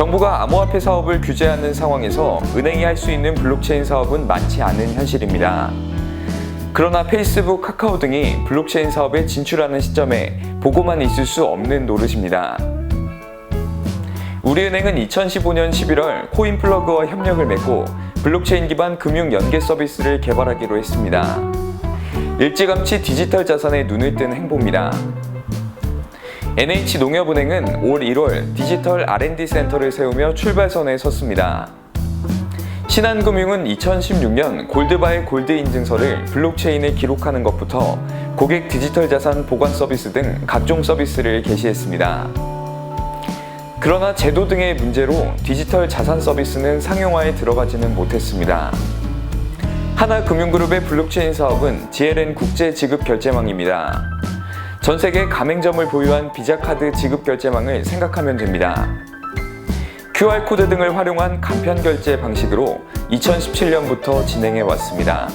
정부가 암호화폐 사업을 규제하는 상황에서 은행이 할 수 있는 블록체인 사업은 많지 않은 현실입니다. 그러나 페이스북, 카카오 등이 블록체인 사업에 진출하는 시점에 보고만 있을 수 없는 노릇입니다. 우리은행은 2015년 11월 코인플러그와 협력을 맺고 블록체인 기반 금융 연계 서비스를 개발하기로 했습니다. 일찌감치 디지털 자산에 눈을 뜬 행보입니다. NH농협은행은 올 1월 디지털 R&D 센터를 세우며 출발선에 섰습니다. 신한금융은 2016년 골드바의 골드 인증서를 블록체인에 기록하는 것부터 고객 디지털 자산 보관 서비스 등 각종 서비스를 개시했습니다. 그러나 제도 등의 문제로 디지털 자산 서비스는 상용화에 들어가지는 못했습니다. 하나금융그룹의 블록체인 사업은 GLN 국제 지급 결제망입니다. 전 세계 가맹점을 보유한 비자 카드 지급 결제망을 생각하면 됩니다. QR코드 등을 활용한 간편 결제 방식으로 2017년부터 진행해 왔습니다.